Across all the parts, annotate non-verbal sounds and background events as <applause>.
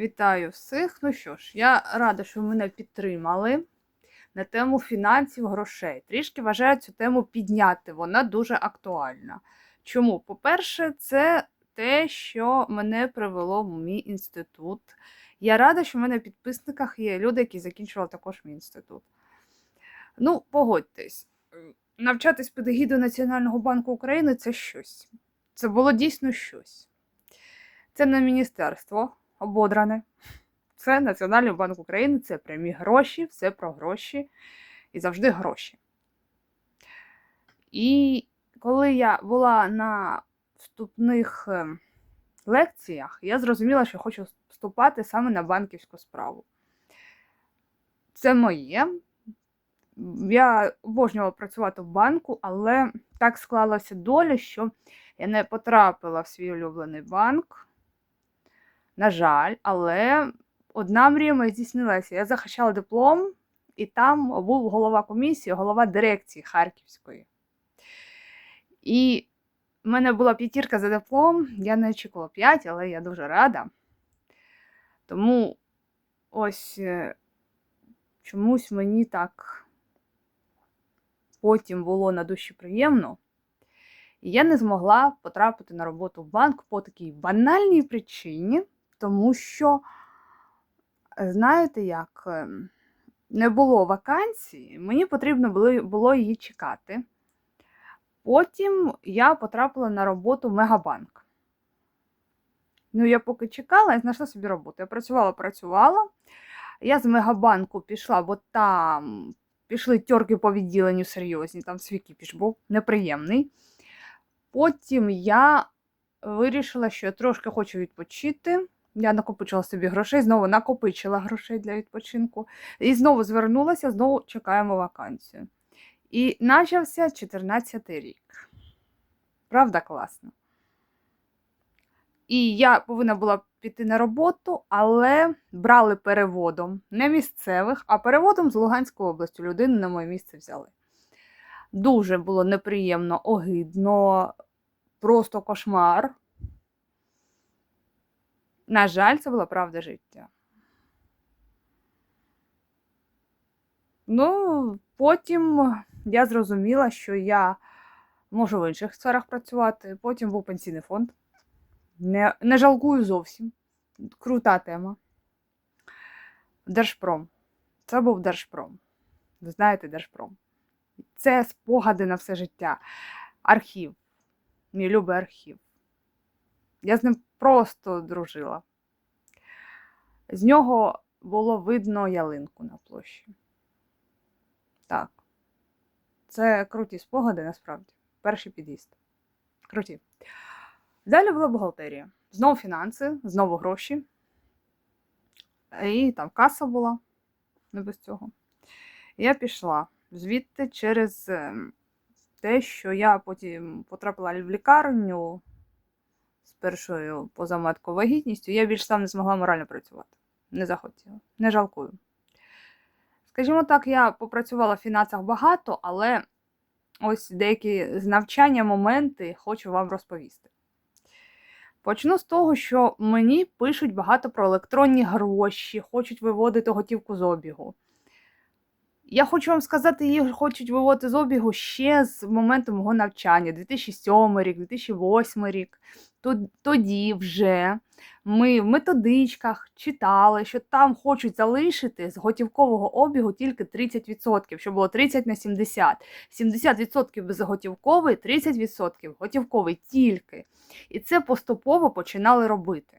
Вітаю всіх. Ну що ж, я рада, що мене підтримали на тему фінансів, грошей. Трішки вважаю цю тему підняти. Вона дуже актуальна. Чому? По-перше, це те, що мене привело в мій інститут. Я рада, що в мене в підписниках є люди, які закінчували також мій інститут. Ну, погодьтесь, навчатись під егідою Національного банку України це щось. Це було дійсно щось. Це не міністерство ободране. Це Національний банк України, це прямі гроші, все про гроші і завжди гроші. І коли я була на вступних е, лекціях, я зрозуміла, що хочу вступати саме на банківську справу. Це моє. Я обожнювала працювати в банку, але так склалася доля, що я не потрапила в свій улюблений банк. На жаль, але одна мрія моя здійснилася. Я захищала диплом, і там був голова комісії, голова дирекції Харківської. І в мене була п'ятірка за диплом, я не очікувала п'ять, але я дуже рада. Тому ось е, чомусь мені так потім було на душі приємно. І я не змогла потрапити на роботу в банк по такій банальній причині, тому що, знаєте як, ем, не було вакансії, мені потрібно було, її чекати. Потім я потрапила на роботу в Мегабанк. Ну, я поки чекала, я знайшла собі роботу. Я працювала, працювала. Я з Мегабанку пішла, бо там пішли тьорки по відділенню серйозні, там свій кіпіш був неприємний. Потім я вирішила, що я трошки хочу відпочити. Я накопичила собі грошей, знову накопичила грошей для відпочинку. І знову звернулася, знову чекаємо вакансію. І почався 14 рік. Правда, класно. І я повинна була піти на роботу, але брали переводом не місцевих, а переводом з Луганської області. Людину на моє місце взяли. Дуже було неприємно, огидно, просто кошмар. На жаль, це була правда життя. Ну, потім я зрозуміла, що я можу в інших сферах працювати. Потім був пенсійний фонд. Не, не жалкую зовсім. Крута тема. Держпром. Це був Держпром. Ви знаєте, Держпром. Це спогади на все життя. Архів. Мій любий архів. Я з ним просто дружила. З нього було видно ялинку на площі. Так. Це круті спогади, насправді. Перший під'їзд. Круті. Далі була бухгалтерія. Знову фінанси, знову гроші. І там каса була, не без цього. Я пішла звідти через ем, те, що я потім потрапила в лікарню з першою позаматковою вагітністю, я більш там не змогла морально працювати. Не захотіла. Не жалкую. Скажімо так, я попрацювала в фінансах багато, але ось деякі з навчання моменти хочу вам розповісти. Почну з того, що мені пишуть багато про електронні гроші, хочуть виводити готівку з обігу. Я хочу вам сказати, її хочуть виводити з обігу ще з моменту мого навчання, 2007 рік, 2008 рік. Тоді вже ми в методичках читали, що там хочуть залишити з готівкового обігу тільки 30%, що було 30 на 70. 70% безготівковий, 30% готівковий тільки. І це поступово починали робити.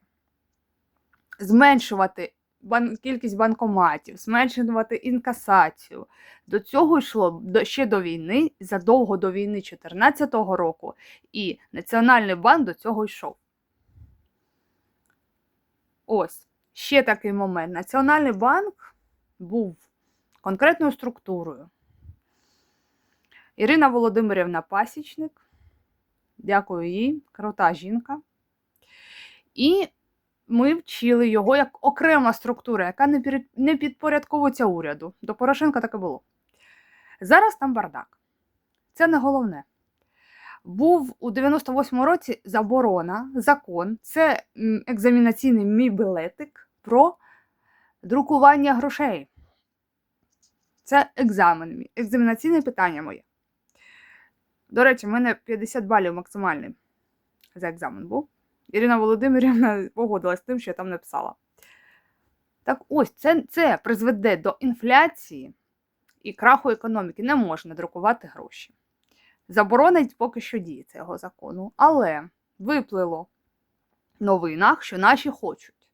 Зменшувати бан... кількість банкоматів, зменшувати інкасацію. До цього йшло ще до війни, задовго до війни 2014 року, і Національний банк до цього йшов. Ось, ще такий момент. Національний банк був конкретною структурою. Ірина Володимирівна Пасічник, дякую їй, крута жінка. І ми вчили його як окрема структура, яка не підпорядковується уряду. До Порошенка таке було. Зараз там бардак. Це не головне. Був у 98-му році заборона, закон, це екзамінаційний мій білетик про друкування грошей. Це екзамен, мій, екзаменаційне питання моє. До речі, в мене 50 балів максимальний за екзамен був. Ірина Володимирівна <laughs> погодилась з тим, що я там написала. Так ось, це, це призведе до інфляції і краху економіки. Не можна друкувати гроші. Заборонить поки що діє цього закону. Але виплило новинах, що наші хочуть.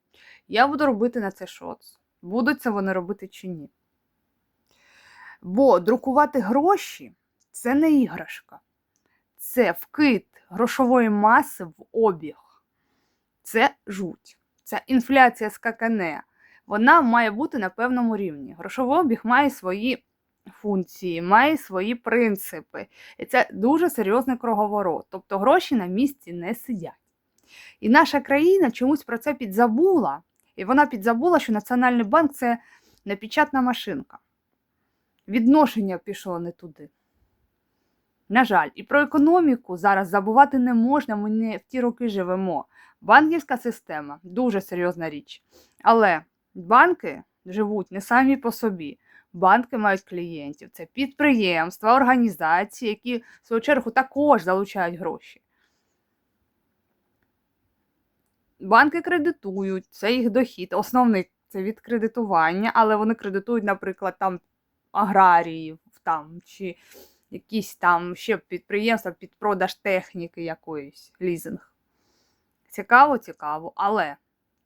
Я буду робити на це шоц. Будуть це вони робити чи ні. Бо друкувати гроші це не іграшка, це вкид грошової маси в обіг. Це жуть. Ця інфляція скакане. Вона має бути на певному рівні. Грошовий обіг має свої функції, має свої принципи. І це дуже серйозний круговорот. Тобто гроші на місці не сидять. І наша країна чомусь про це підзабула. І вона підзабула, що Національний банк це непечатна машинка. Відношення пішло не туди. На жаль, і про економіку зараз забувати не можна, ми не в ті роки живемо. Банківська система дуже серйозна річ. Але банки живуть не самі по собі. Банки мають клієнтів. Це підприємства, організації, які, в свою чергу, також залучають гроші. Банки кредитують, це їх дохід. Основний це від кредитування, але вони кредитують, наприклад, там аграріїв там, чи якісь там ще підприємства під продаж техніки якоїсь, лізинг. Цікаво, цікаво, але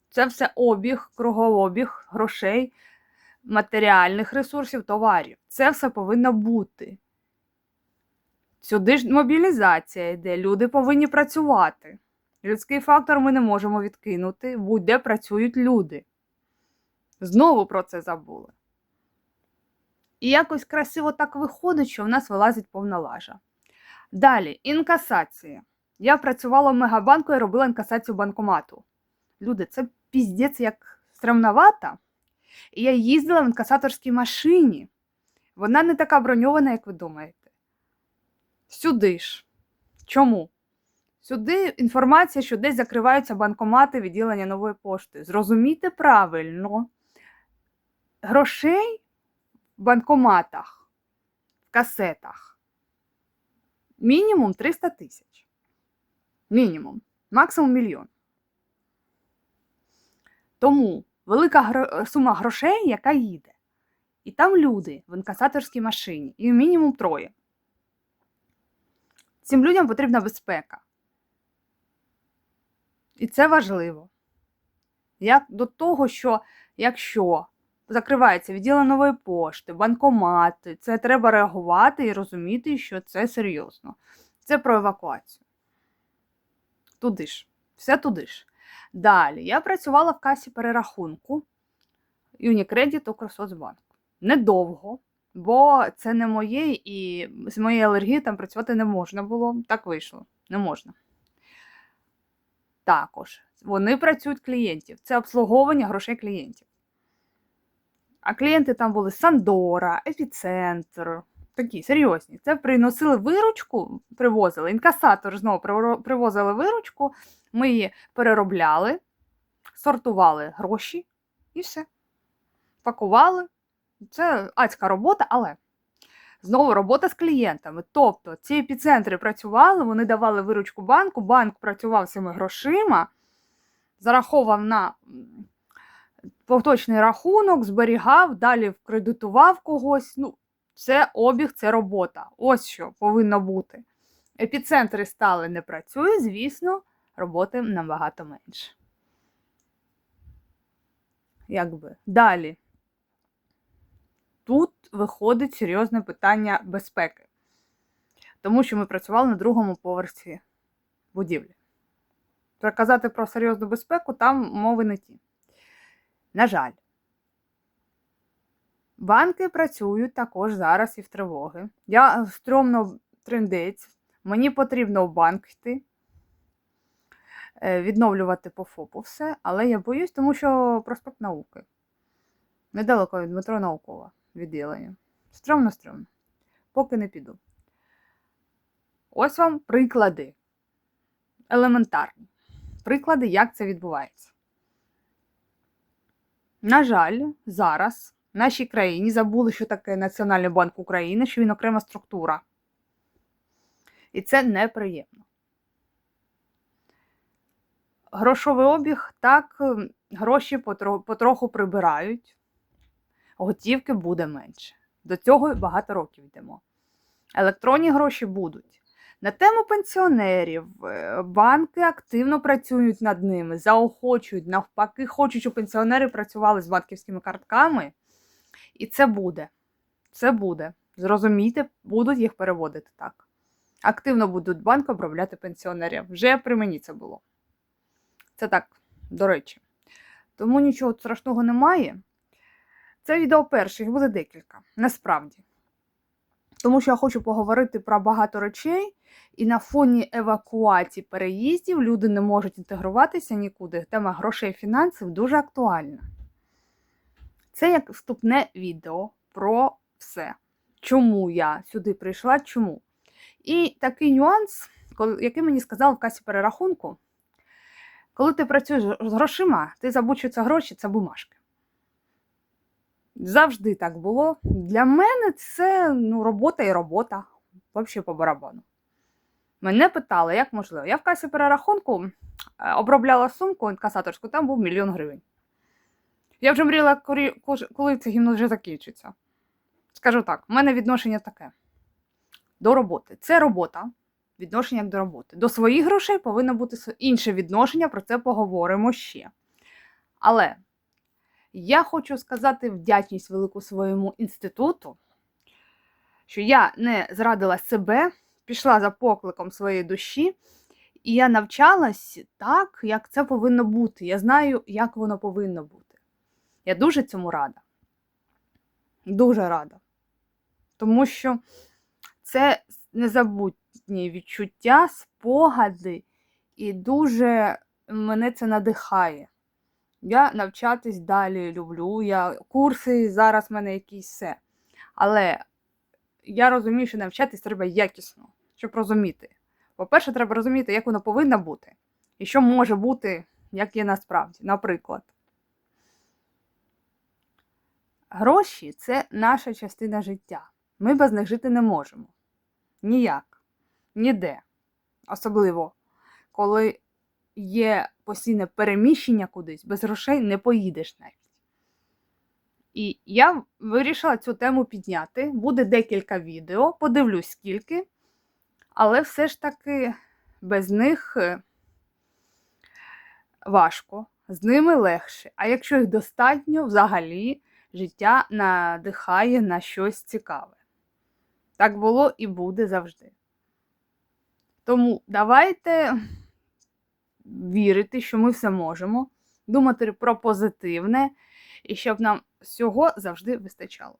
це все обіг, кругообіг грошей, матеріальних ресурсів, товарів. Це все повинно бути. Сюди ж мобілізація йде, люди повинні працювати. Людський фактор ми не можемо відкинути, будь-де працюють люди. Знову про це забули. І якось красиво так виходить, що в нас вилазить повна лажа. Далі, інкасація. Я працювала в Мегабанку і робила інкасацію банкомату. Люди, це піздець як стремновато. І я їздила в інкасаторській машині. Вона не така броньована, як ви думаєте. Сюди ж. Чому? Сюди інформація, що десь закриваються банкомати відділення нової пошти. Зрозумійте правильно, грошей в банкоматах, в касетах мінімум 300 тисяч. Мінімум, максимум мільйон. Тому велика гро... сума грошей, яка їде. І там люди в інкасаторській машині, і мінімум троє. Цим людям потрібна безпека. І це важливо. Як до того, що якщо закривається відділення нової пошти, банкомати, це треба реагувати і розуміти, що це серйозно. Це про евакуацію. Туди ж, все туди ж. Далі, я працювала в касі перерахунку Unicredit Укрсоцбанку. Недовго, бо це не моє, і з моєї алергії там працювати не можна було. Так вийшло, не можна. Також вони працюють клієнтів. Це обслуговування грошей клієнтів. А клієнти там були Сандора, Епіцентр, такі серйозні. Це приносили виручку, привозили. Інкасатор знову привозили виручку, ми її переробляли, сортували гроші і все. Пакували. Це адська робота, але знову робота з клієнтами. Тобто ці епіцентри працювали, вони давали виручку банку, банк працював цими грошима, зараховував на поточний рахунок, зберігав, далі кредитував когось. Ну, Це обіг, це робота. Ось що повинно бути. Епіцентри стали не працює, звісно, роботи набагато менше. Якби. Далі. Тут виходить серйозне питання безпеки, тому що ми працювали на другому поверсі будівлі. Казати про серйозну безпеку там мови не ті. На жаль, банки працюють також зараз і в тривоги. Я стрьомно трендець, мені потрібно в банк йти, е, відновлювати по ФОПу все, але я боюсь, тому що проспект науки. Недалеко від метро наукова відділення. Стрьомно, стрьомно. Поки не піду. Ось вам приклади. Елементарні. Приклади, як це відбувається. На жаль, зараз нашій країні забули, що таке Національний банк України, що він окрема структура. І це неприємно. Грошовий обіг так, гроші потроху прибирають, готівки буде менше. До цього багато років йдемо. Електронні гроші будуть. На тему пенсіонерів е, банки активно працюють над ними, заохочують, навпаки, хочуть, щоб пенсіонери працювали з банківськими картками. І це буде. Це буде. Зрозумійте, будуть їх переводити так. Активно будуть банки обробляти пенсіонерів. Вже при мені це було. Це так, до речі. Тому нічого страшного немає. Це відео перше, їх буде декілька. Насправді. Тому що я хочу поговорити про багато речей, і на фоні евакуації переїздів люди не можуть інтегруватися нікуди. Тема грошей і фінансів дуже актуальна. Це як вступне відео про все. Чому я сюди прийшла? Чому? І такий нюанс, який мені сказали в касі перерахунку, коли ти працюєш з грошима, ти забудь, це гроші, це бумажки. Завжди так було. Для мене це ну, робота і робота. Взагалі по барабану. Мене питали, як можливо. Я в касі перерахунку е, обробляла сумку інкасаторську, там був мільйон гривень. Я вже мріяла, коли це гімно вже закінчиться. Скажу так, в мене відношення таке. До роботи. Це робота. Відношення до роботи. До своїх грошей повинно бути інше відношення, про це поговоримо ще. Але я хочу сказати вдячність велику своєму інституту, що я не зрадила себе, пішла за покликом своєї душі, і я навчалась так, як це повинно бути. Я знаю, як воно повинно бути. Я дуже цьому рада. Дуже рада. Тому що це незабутні відчуття, спогади, і дуже мене це надихає. Я навчатись далі люблю. Я курси зараз в мене якісь все. Але я розумію, що навчатись треба якісно, щоб розуміти. По-перше, треба розуміти, як воно повинно бути, і що може бути, як є насправді. Наприклад, гроші це наша частина життя. Ми без них жити не можемо. Ніяк. Ніде. Особливо, коли є постійне переміщення кудись, без грошей не поїдеш навіть. І я вирішила цю тему підняти. Буде декілька відео, подивлюсь скільки, але все ж таки без них е, важко, з ними легше. А якщо їх достатньо, взагалі життя надихає на щось цікаве. Так було і буде завжди. Тому давайте вірити, що ми все можемо, думати про позитивне і щоб нам всього завжди вистачало.